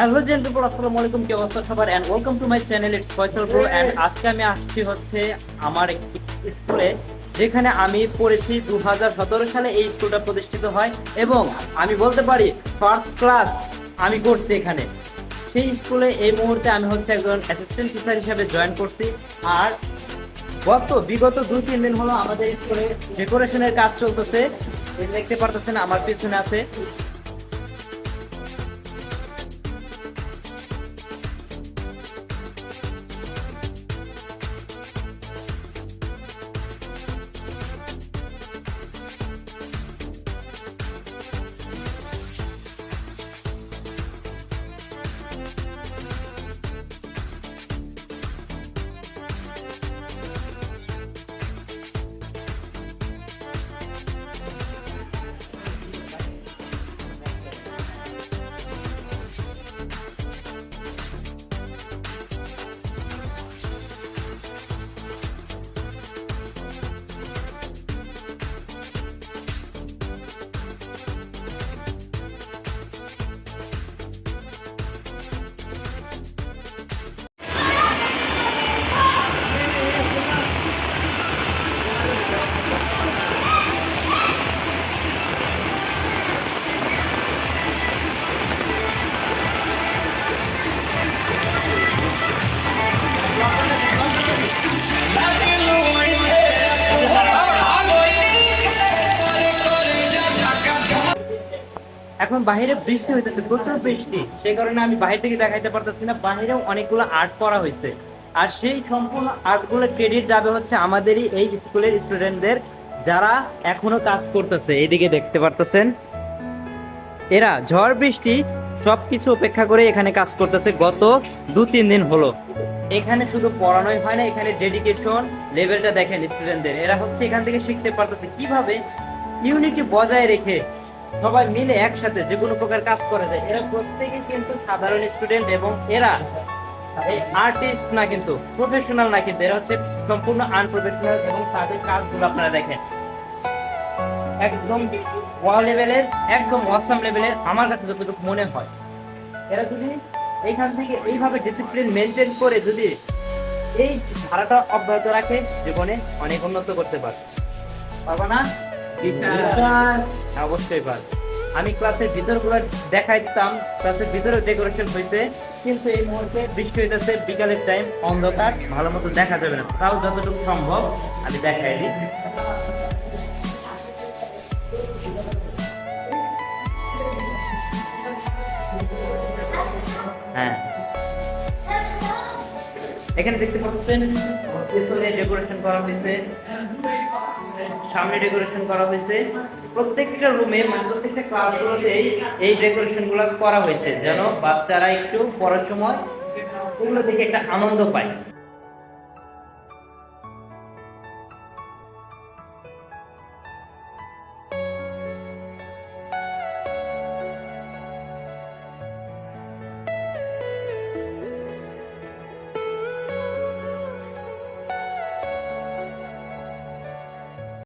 Hello gentleman আসসালামু আলাইকুম কি অবস্থা সবার? And welcome to my channel it's Faisal bro and আজকে আমি আসছি হচ্ছে আমার একটি স্কুলে যেখানে আমি পড়েছি দু সালে এই স্কুলটা প্রতিষ্ঠিত হয় এবং আমি বলতে পারি ফার্স্ট ক্লাস আমি করছি এখানে। সেই স্কুলে এই মুহূর্তে আমি হচ্ছে একজন অ্যাসিস্ট্যান্ট টিচার হিসেবে জয়েন করছি। আর গত বিগত দুই তিন দিন হলো আমাদের স্কুলে ডেকোরেশনের কাজ চলতেছে। দেখতে পারতেছেন আমার পিছনে আছে। এখন বাইরে বৃষ্টি হইতেছে, প্রচুর বৃষ্টি। সেই কারণে আমি বাইরে থেকে দেখাইতে পারতেছি না বাইরেও অনেকগুলো আর্ট করা হয়েছে আর সেই সম্পূর্ণ আর্টগুলো ক্রেডিট যাবে হচ্ছে আমাদেরই এই স্কুলের স্টুডেন্টদের যারা এখনও কাজ করতেছে। এইদিকে দেখতে পারতেছেন। এরা ঝড়, বৃষ্টি সবকিছু উপেক্ষা করে এখানে কাজ করতেছে। গত দু, তিন দিন হলো। এখানে শুধু পড়ানোই হয় না, এখানে ডেডিকেশন লেভেলটা দেখেন স্টুডেন্টদের। এরা হচ্ছে এখান থেকে শিখতে পারতেছে। কীভাবে? ইউনিটি বজায় রেখে সবাই মিলে একসাথে যে কোনো প্রকার কাজ করা যায়। এরা প্রত্যেকেই কিন্তু সাধারণ স্টুডেন্ট এবং এরা আর্টিস্ট না কিন্তু প্রফেশনাল না কিন্তু, এরা হচ্ছে সম্পূর্ণ আনপ্রফেশনাল এবং তাদের কাজগুলো আপনারা দেখেন। একদম ওয়াও লেভেলের একদম ওয়াসাম লেভেলের আমার কাছে যতটুকু মনে হয়। এরা যদি এইখান থেকে এইভাবে ডিসিপ্লিন মেনটেন করে যদি এই ধারাটা অব্যাহত রাখে, জীবনে অনেক উন্নত করতে পারবে। পারবা না? অবশ্যই পারবে আমি ক্লাসের ভিতরগুলো দেখাই দিতাম। ক্লাসের ভিতরে ডেকোরেশন হইতে কিন্তু এই মুহূর্তে বৃষ্টি হইতেছে, বিকালের টাইম অন্ধকার, ভালো মতো দেখা যাবে না। তাও যতটুকু সম্ভব আমি দেখাই দিই। এখানে দেখতে পাচ্ছেন পিছনে ডেকোরেশন করা হয়েছে, সামনে ডেকোরেশন করা হয়েছে। প্রত্যেকটা রুমে মানে প্রত্যেকটা ক্লাসগুলোতেই এই ডেকোরেশনগুলো করা হয়েছে, যেন বাচ্চারা একটু পড়ার সময় ওগুলো দেখে একটা আনন্দ পায়।